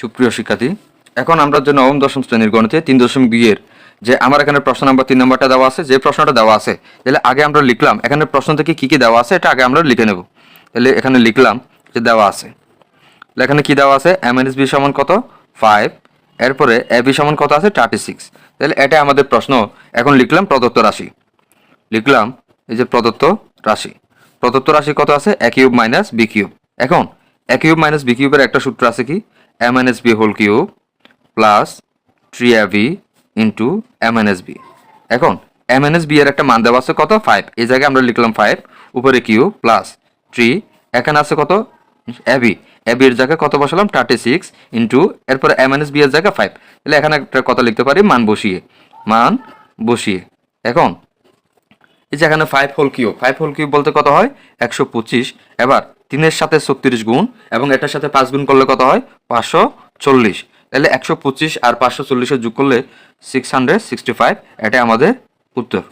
সুপ্রিয় শিক্ষার্থী, এখন আমরা যে নবম, দশম শ্রেণির গণিতে তিন দশমিক দুইয়ের যে আমার এখানে প্রশ্ন নাম্বার তিন নম্বরটা দেওয়া আছে, যে প্রশ্নটা দেওয়া আছে, তাহলে আগে আমরা লিখলাম, এখানে প্রশ্ন থেকে কী কী দেওয়া আছে, এটা আগে আমরা লিখে নেব। তাহলে এখানে লিখলাম যে দেওয়া আছে। এখানে কি দেওয়া আছে? এম এন এস বি সমান কত? ফাইভ এরপরে এ বি সমান কত আছে? থার্টি সিক্স তাহলে এটা আমাদের প্রশ্ন। এখন লিখলাম প্রদত্ত রাশি। লিখলাম এই যে প্রদত্ত রাশি। প্রদত্ত রাশি কত আছে? A cube minus B cube এখন এ কিউব মাইনাস বি কিউবের একটা সূত্র আছে কি? M B whole cube plus three V into M B এখন এম বি এর একটা মান দেওয়া আছে কত? ফাইভ এই জায়গায় আমরা লিখলাম ফাইভ উপরে কিউ প্লাস থ্রি এখানে আছে কত? এবি এবি এর জায়গায় কত বসালাম? থার্টি সিক্স ইন্টু এরপরে এম বি এর জায়গায় ফাইভ তাহলে এখানে একটা কথা লিখতে পারি, মান বসিয়ে। মান বসিয়ে। এখন এই যে এখানে five whole cube five whole cube বলতে কত হয়? একশো পঁচিশ। এবার তিনের সাথে ছত্রিশ গুণ এবং এটার সাথে পাঁচ গুণ করলে কত হয়? পাঁচশো চল্লিশ। তাহলে একশো পঁচিশ আর পাঁচশো চল্লিশের যোগ করলে সিক্স হান্ড্রেড সিক্সটি ফাইভ এটাই আমাদের উত্তর।